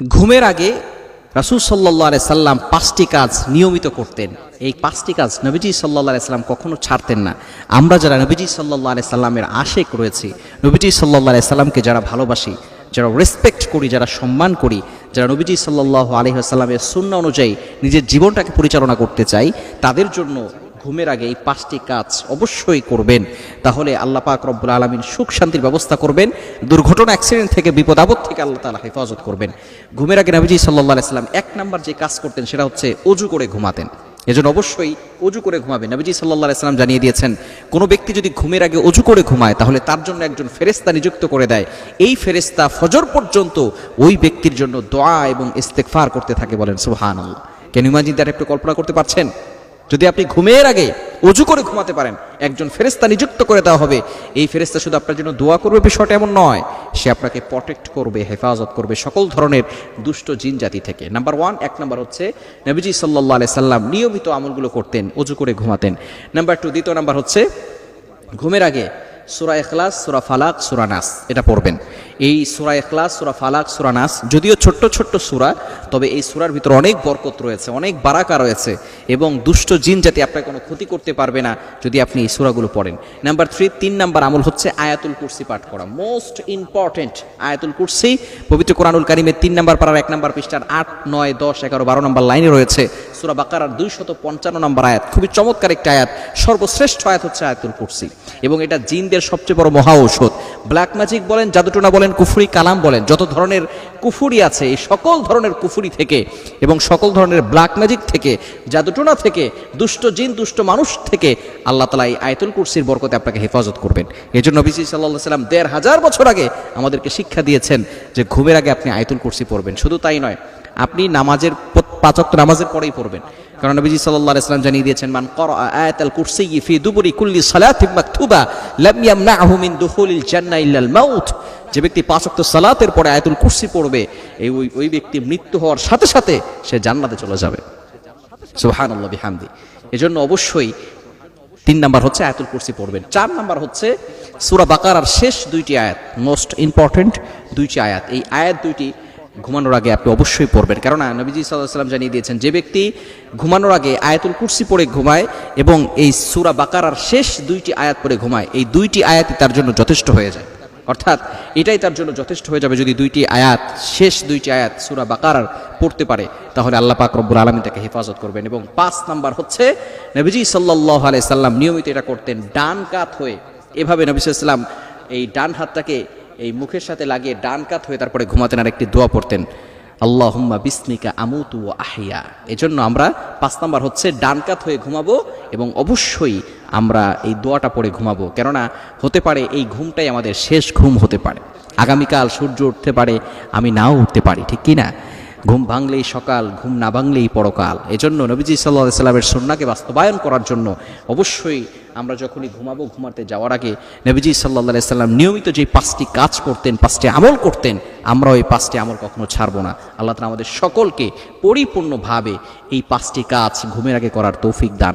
ঘুমের আগে রাসুল আলাই সাল্লাম পাঁচটি কাজ নিয়মিত করতেন। এই পাঁচটি কাজ নবীজি সাল্লাহ সাল্লাম কখনো ছাড়তেন না। আমরা যারা নবীজি সাল্লাহ সাল্লামের আশেক রয়েছি, নবীজি সাল্লাহ সাল্লামকে যারা ভালোবাসি, যারা রেসপেক্ট করি, যারা সম্মান করি, যারা নবীজি সাল্লাহ আলহিহাস্লামের শূন্য অনুযায়ী নিজের জীবনটাকে পরিচালনা করতে চাই, তাদের জন্য ঘুমের আগে এই পাঁচটি কাজ অবশ্যই করবেন। তাহলে আল্লাহ পাক রব্বুল আলমিন সুখ শান্তির ব্যবস্থা করবেন, দুর্ঘটনা অ্যাক্সিডেন্ট থেকে বিপদ আপদ থেকে আল্লাহ তালা হেফাজত করবেন। ঘুমের আগে নবীজি সাল্লাহ আলাইসাল্লাম এক নাম্বার যে কাজ করতেন সেটা হচ্ছে অজু করে ঘুমাতেন। এজন্য অবশ্যই অজু করে ঘুমাবেন। নবীজি সাল্লাহ আলাইসাল্লাম জানিয়ে দিয়েছেন, কোনো ব্যক্তি যদি ঘুমের আগে অজু করে ঘুমায়, তাহলে তার জন্য একজন ফেরেস্তা নিযুক্ত করে দেয়। এই ফেরেস্তা ফজর পর্যন্ত ওই ব্যক্তির জন্য দোয়া এবং ইস্তেকফার করতে থাকে বলেন সুহান আল্লাহ কেন ইমাজিন দ্বারা একটু কল্পনা করতে পারছেন? যদি আপনি ঘুমের আগে অজু করে ঘুমাতে পারেন, একজন ফেরেস্তা নিযুক্ত করে দেওয়া হবে। এই ফেরেস্তা শুধু আপনার জন্য দোয়া করবে, বিষয়টা এমন নয়, সে আপনাকে প্রটেক্ট করবে, হেফাজত করবে সকল ধরনের দুষ্ট জিন জাতি থেকে। নাম্বার ওয়ান এক নাম্বার হচ্ছে নবীজি সাল্লাহ আলাই সাল্লাম নিয়মিত আমলগুলো করতেন, অজু করে ঘুমাতেন। নাম্বার টু দ্বিতীয় নাম্বার হচ্ছে ঘুমের আগে সুরা এখলাস সুরা ফালাক, সুরা নাস, এটা পড়বেন। এই সুরা এখলাস সুরা ফালাক, সুরা নাস যদিও ছোট্ট ছোট্ট সুরা, তবে এই সুরার ভিতরে অনেক বরকত রয়েছে, অনেক বারাকা রয়েছে এবং দুষ্ট জিন যাতে আপনার কোনো ক্ষতি করতে পারবে না যদি আপনি এই সুরাগুলো পড়েন। নাম্বার থ্রি তিন নাম্বার আমল হচ্ছে আয়াতুল কুরসি পাঠ করা মোস্ট ইম্পর্টেন্ট আয়াতুল কুরসি। পবিত্র কোরআনুল কারিমের তিন নাম্বার পাড়ার এক নাম্বার পৃষ্ঠার আট, নয়, দশ, এগারো, বারো নাম্বার লাইনে রয়েছে সুরা বাকারার দুইশত পঞ্চান্ন নম্বর আয়াত। খুবই চমৎকার একটা আয়াত, সর্বশ্রেষ্ঠ আয়াত হচ্ছে আয়াতুল কুরসি এবং এটা জিনদের সবচেয়ে বড় মহা ঔষধ। ব্ল্যাক ম্যাজিক বলেন, জাদুটোনা বলেন, কুফুরি কালাম বলেন, যত ধরনের কুফুরি আছে, এই সকল ধরনের কুফুরি থেকে এবং সকল ধরনের ব্ল্যাক ম্যাজিক থেকে, জাদুটোনা থেকে, দুষ্ট জিন, দুষ্ট মানুষ থেকে আল্লাহ তালা এই আয়তুল কুরসির বরকতে আপনাকে হেফাজত করবেন। এই জন্য বিসি সাল্লাহ সাল্লাম দেড় হাজার বছর আগে আমাদেরকে শিক্ষা দিয়েছেন যে ঘুমের আগে আপনি আয়তুল কুরসি পড়বেন। শুধু তাই নয় আপনি নামাজের পাচক নামাজের পরেই পড়বেন। কারণ নবীজি সাল্লাল্লাহু ইসলাম জানিয়ে দিয়েছেন, মান করা আয়াতাল কুরসি ফি দুবুরি কুল্লি সালাতিন মাকতুবা লাম ইয়ামনাহু মিন দুখুলিল জান্নাহ ইল্লাল মাউত। যে ব্যক্তি পাঁচ সালাতের পরে আয়াতুল কুরসি পড়বে, এই ওই ওই ব্যক্তি মৃত্যু হওয়ার সাথে সাথে সে জান্নাতে চলে যাবে। সুবহানাল্লাহ বিহামদি। এজন্য অবশ্যই তিন নাম্বার হচ্ছে আয়াতুল কুরসি পড়বেন। চার নাম্বার হচ্ছে সূরা বাকারার শেষ দুইটি আয়াত মোস্ট ইম্পর্টেন্ট দুইটি আয়াত। এই আয়াত দুইটি ঘুমানোর আগে আপনি অবশ্যই পড়বেন। কেননা নবীজি সাল্লাহ সাল্লাম জানিয়ে দিয়েছেন, যে ব্যক্তি ঘুমানোর আগে আয়াতুল কুরসি পড়ে ঘুমায় এবং এই সুরা বাকারার শেষ দুইটি আয়াত পড়ে ঘুমায়, এই দুইটি আয়াতই তার জন্য যথেষ্ট হয়ে যায়। অর্থাৎ এটাই তার জন্য যথেষ্ট হয়ে যাবে যদি দুইটি আয়াত, শেষ দুইটি আয়াত সুরা বাকারার পড়তে পারে, তাহলে আল্লাহ পাক রব্বুল আলমী তাকে হেফাজত করবেন। এবং পাঁচ নাম্বার হচ্ছে, নবীজি সাল্লাহ আলাই সাল্লাম নিয়মিত এটা করতেন, ডান কাত হয়ে। এভাবে নবী সাল্লাম এই ডান হাতটাকে এই মুখের সাথে লাগিয়ে ডান কাত হয়ে তারপরে ঘুমাতেন আর একটি দোয়া পড়তেন। আল্লাহ হুম্মা বিসমিকা আমুতু আহিয়া এজন্য আমরা পাঁচ নাম্বার হচ্ছে ডান কাত হয়ে ঘুমাবো এবং অবশ্যই আমরা এই দোয়াটা পড়ে ঘুমাবো। কেননা হতে পারে এই ঘুমটাই আমাদের শেষ ঘুম হতে পারে। আগামীকাল সূর্য উঠতে পারে, আমি নাও উঠতে পারি, ঠিক কি না? ঘুম ভাঙলেই সকাল, ঘুম না ভাঙলেই পরকাল। এজন্য নবীজি সাল্লাহ সাল্লামের সন্নাকে বাস্তবায়ন করার জন্য অবশ্যই আমরা যখনই ঘুমাবো, ঘুমাতে যাওয়ার আগে নবীজি সাল্লাহ সাল্লাম নিয়মিত যে পাঁচটি কাজ করতেন, পাঁচটি আমল করতেন, আমরা ওই পাঁচটি আমল কখনো ছাড়বো না। আল্লাহ তালা আমাদের সকলকে পরিপূর্ণভাবে এই পাঁচটি কাজ ঘুমের আগে করার তৌফিক দান